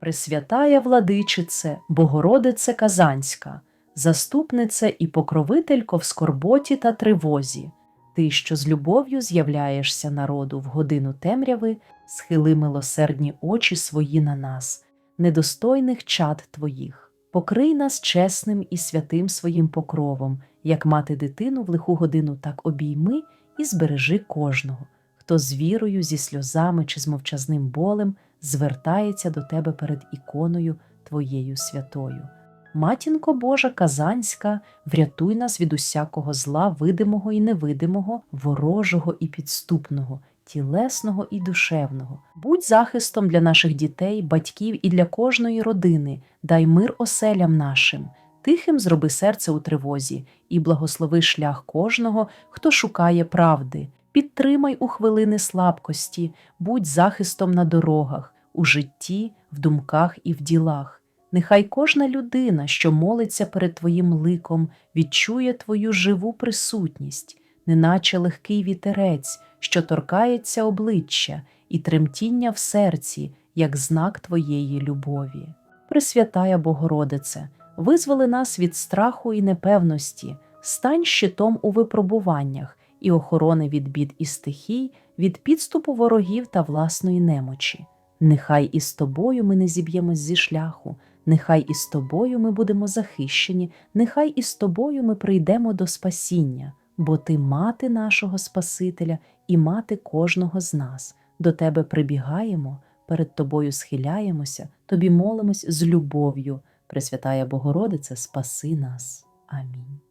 Пресвятая владичице, Богородице Казанська, заступнице і покровителько в скорботі та тривозі, ти, що з любов'ю з'являєшся народу в годину темряви, схили милосердні очі свої на нас, недостойних чад твоїх. Покрий нас чесним і святим своїм покровом, як мати дитину в лиху годину, так обійми і збережи кожного, хто з вірою, зі сльозами чи з мовчазним болем звертається до тебе перед іконою Твоєю святою. Матінко Божа Казанська, врятуй нас від усякого зла, видимого і невидимого, ворожого і підступного, тілесного і душевного. Будь захистом для наших дітей, батьків і для кожної родини, дай мир оселям нашим. Тихим зроби серце у тривозі і благослови шлях кожного, хто шукає правди. Підтримай у хвилини слабкості, будь захистом на дорогах, у житті, в думках і в ділах. Нехай кожна людина, що молиться перед Твоїм ликом, відчує Твою живу присутність, неначе легкий вітерець, що торкається обличчя і тремтіння в серці, як знак Твоєї любові. Пресвятая Богородице, визволи нас від страху і непевності, стань щитом у випробуваннях і охорони від бід і стихій, від підступу ворогів та власної немочі. Нехай із тобою ми не зіб'ємось зі шляху, нехай із тобою ми будемо захищені, нехай із тобою ми прийдемо до спасіння, бо ти мати нашого Спасителя і мати кожного з нас. До тебе прибігаємо, перед тобою схиляємося, тобі молимось з любов'ю. Пресвятая Богородице, спаси нас. Амінь.